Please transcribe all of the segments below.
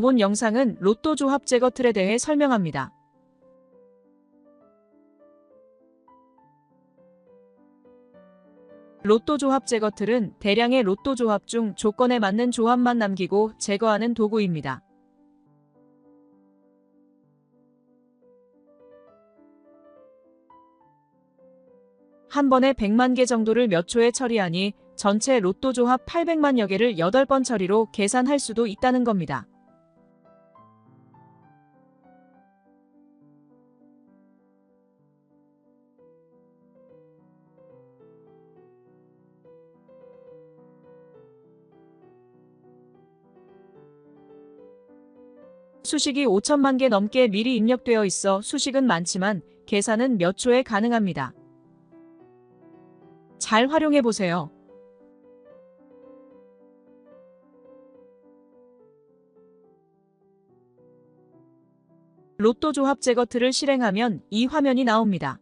본 영상은 로또 조합 제거 틀에 대해 설명합니다. 로또 조합 제거 틀은 대량의 로또 조합 중 조건에 맞는 조합만 남기고 제거하는 도구입니다. 한 번에 100만 개 정도를 몇 초에 처리하니 전체 로또 조합 800만여 개를 8번 처리로 계산할 수도 있다는 겁니다. 수식이 5천만 개 넘게 미리 입력되어 있어 수식은 많지만 계산은 몇 초에 가능합니다. 잘 활용해 보세요. 로또 조합 제거 틀을 실행하면 이 화면이 나옵니다.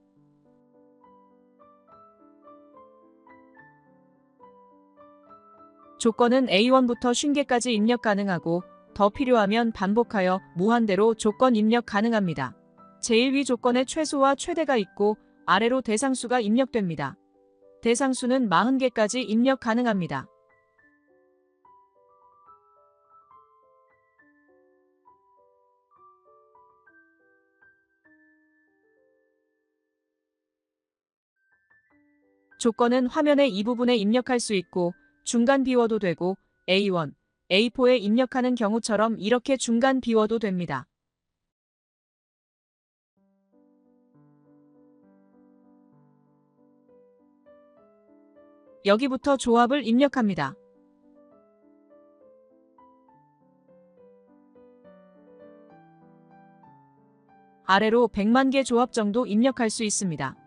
조건은 A1부터 50개까지 입력 가능하고 더 필요하면 반복하여 무한대로 조건 입력 가능합니다. 제일 위 조건에 최소와 최대가 있고 아래로 대상수가 입력됩니다. 대상수는 40개까지 입력 가능합니다. 조건은 화면의 이 부분에 입력할 수 있고 중간 비워도 되고 A1, A4에 입력하는 경우처럼 이렇게 중간 비워도 됩니다. 여기부터 조합을 입력합니다. 아래로 100만 개 조합 정도 입력할 수 있습니다.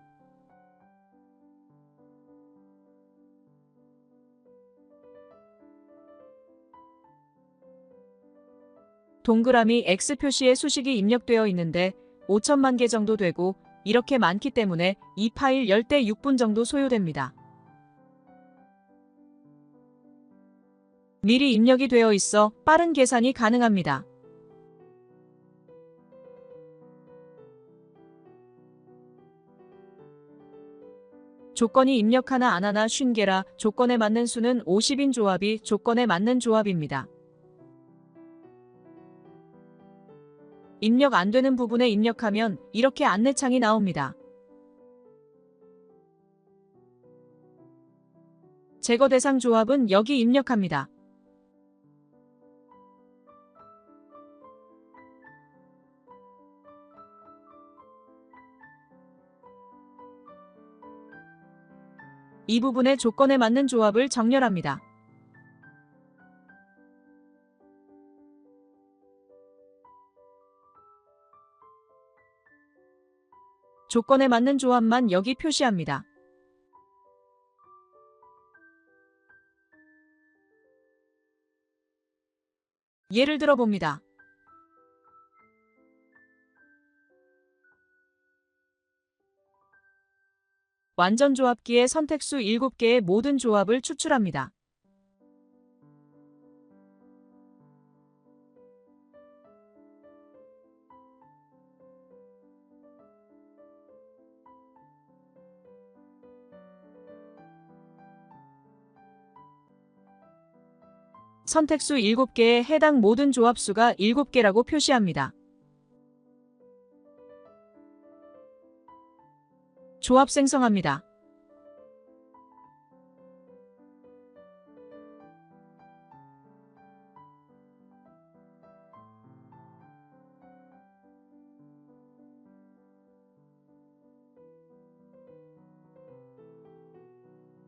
동그라미 X 표시의 수식이 입력되어 있는데 5천만 개 정도 되고 이렇게 많기 때문에 이 파일 10대 6분 정도 소요됩니다. 미리 입력이 되어 있어 빠른 계산이 가능합니다. 조건이 입력 하나 안 하나 50개라 조건에 맞는 수는 50인 조합이 조건에 맞는 조합입니다. 입력 안 되는 부분에 입력하면 이렇게 안내창이 나옵니다. 제거 대상 조합은 여기 입력합니다. 이 부분의 조건에 맞는 조합을 정렬합니다. 조건에 맞는 조합만 여기 표시합니다. 예를 들어 봅니다. 완전 조합기의 선택수 7개의 모든 조합을 추출합니다. 선택수 7개에 해당 모든 조합수가 7개라고 표시합니다. 조합 생성합니다.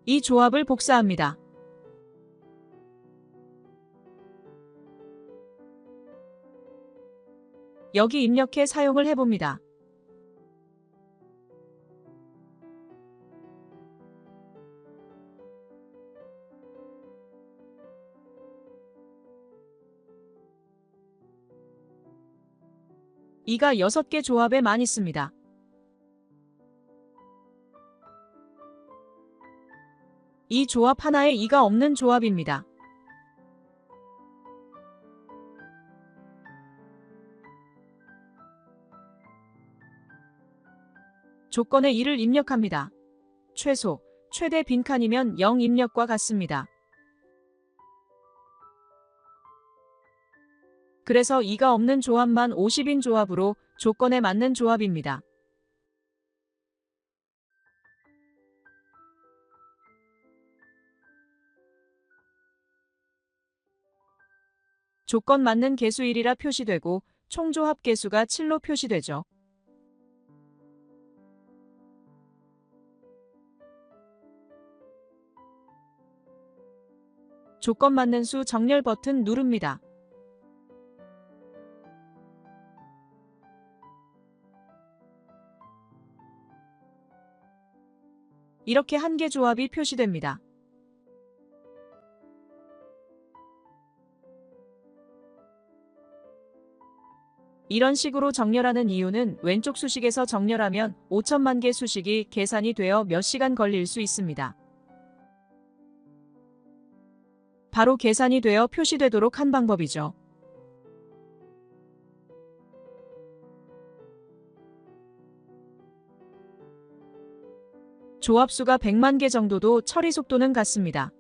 이 조합을 복사합니다. 여기 입력해 사용을 해봅니다. 이가 6개 조합에 많이 씁니다. 이 조합 하나에 이가 없는 조합입니다. 조건에 1을 입력합니다. 최소, 최대 빈칸이면 0 입력과 같습니다. 그래서 2가 없는 조합만 50인 조합으로 조건에 맞는 조합입니다. 조건 맞는 개수 1이라 표시되고 총조합 개수가 7로 표시되죠. 조건 맞는 수 정렬 버튼 누릅니다. 이렇게 한 개 조합이 표시됩니다. 이런 식으로 정렬하는 이유는 왼쪽 수식에서 정렬하면 5천만 개 수식이 계산이 되어 몇 시간 걸릴 수 있습니다. 바로 계산이 되어 표시되도록 한 방법이죠. 조합수가 100만 개 정도도 처리 속도는 같습니다.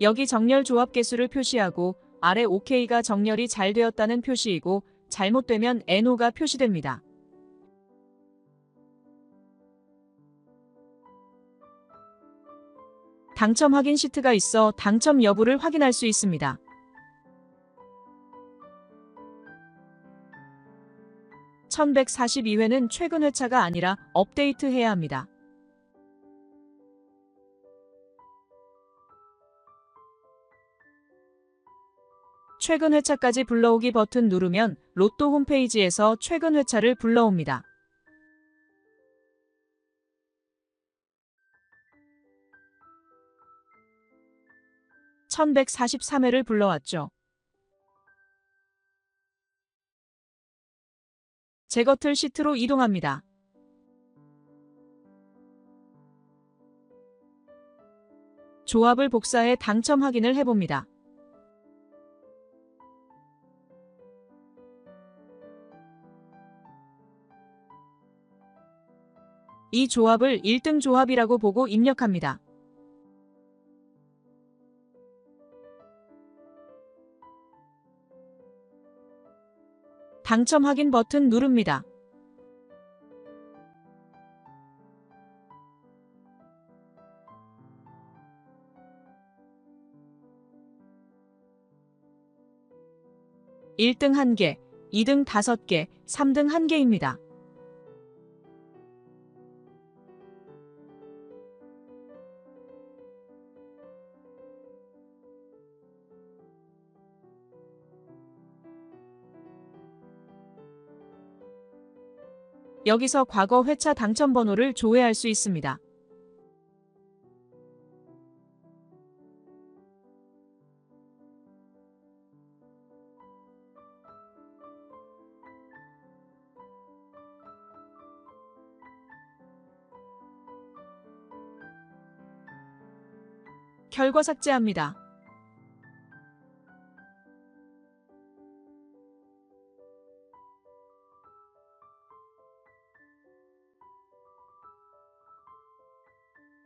여기 정렬 조합 개수를 표시하고 아래 OK가 정렬이 잘 되었다는 표시이고 잘못되면 NO가 표시됩니다. 당첨 확인 시트가 있어 당첨 여부를 확인할 수 있습니다. (1142회는) 최근 회차가 아니라 업데이트해야 합니다. 최근 회차까지 불러오기 버튼 누르면 로또 홈페이지에서 최근 회차를 불러옵니다. (1143회를) 불러왔죠. 제거틀 시트로 이동합니다. 조합을 복사해 당첨 확인을 해봅니다. 이 조합을 1등 조합이라고 보고 입력합니다. 당첨 확인 버튼 누릅니다. (1등) 1개, (2등) 5개, (3등) 1개입니다. 여기서 과거 회차 당첨 번호를 조회할 수 있습니다. 결과 삭제합니다.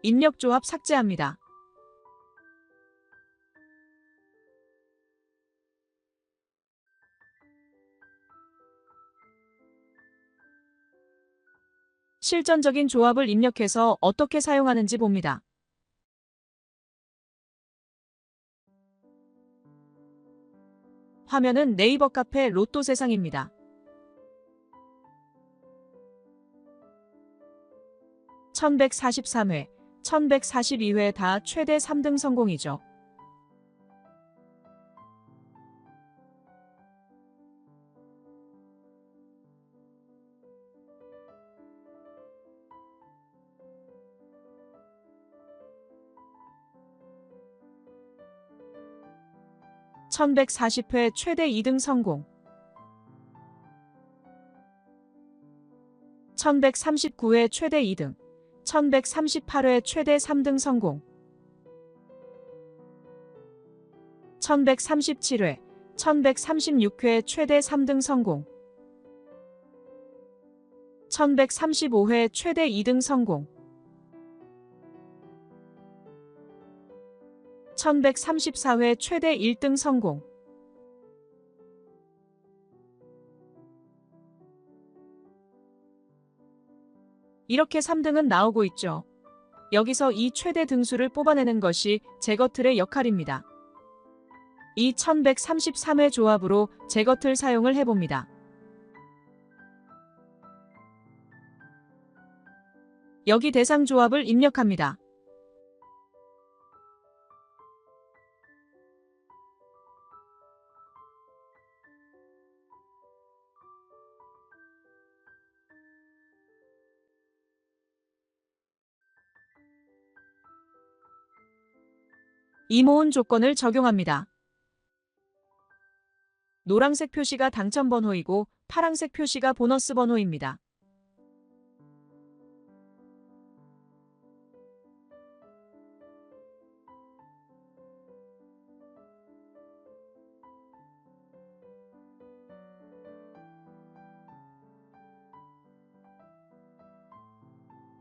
입력 조합 삭제합니다. 실전적인 조합을 입력해서 어떻게 사용하는지 봅니다. 화면은 네이버 카페 로또 세상입니다. 1143회 1142회 다 최대 3등 성공이죠. (1140회) 최대 2등 성공 (1139회) 최대 2등 1138회 최대 3등 성공 1137회 1136회 최대 3등 성공. 1135회 최대 2등 성공. 1134회 최대 1등 성공. 이렇게 3등은 나오고 있죠. 여기서 이 최대 등수를 뽑아내는 것이 제거틀의 역할입니다. 이 1133회 조합으로 제거틀 사용을 해봅니다. 여기 대상 조합을 입력합니다. 이모은 조건을 적용합니다. 노란색 표시가 당첨 번호이고 파란색 표시가 보너스 번호입니다.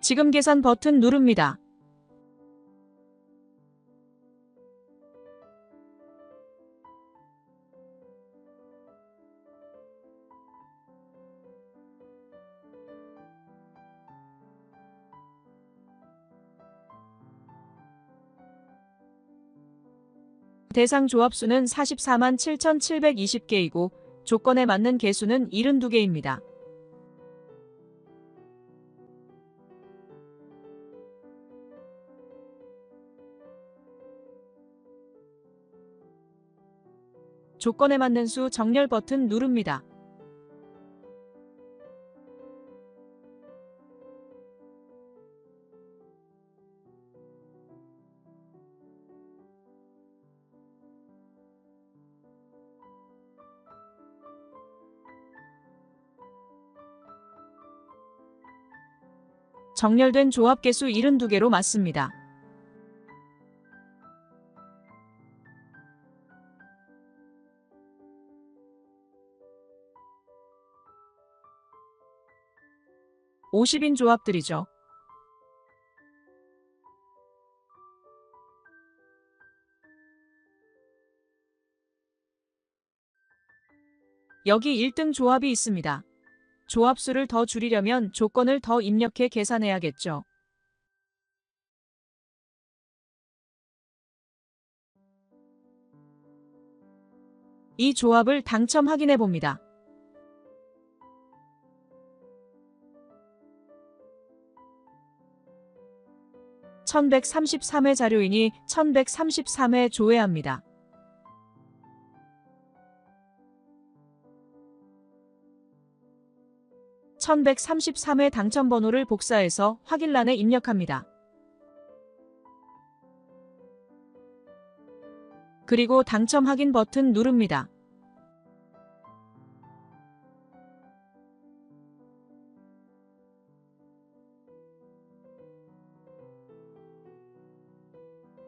지금 계산 버튼 누릅니다. 대상 조합 수는 44만 7,720개이고 조건에 맞는 개수는 72개입니다. 조건에 맞는 수 정렬 버튼 누릅니다. 정렬된 조합 개수 72개로 맞습니다. (50인) 조합들이죠. 여기 1등 조합이 있습니다. 조합수를 더 줄이려면 조건을 더 입력해 계산해야겠죠. 이 조합을 당첨 확인해 봅니다. (1133회) 자료이니 (1133회) 조회합니다. 1133회 당첨 번호를 복사해서 확인란에 입력합니다. 그리고 당첨 확인 버튼 누릅니다.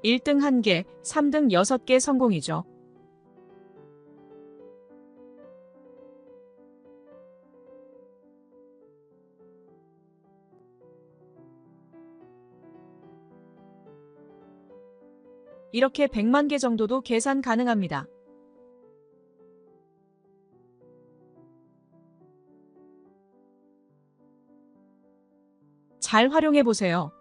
(1등 1개) (3등 6개) 성공이죠. 이렇게 100만 개 정도도 계산 가능합니다. 잘 활용해 보세요.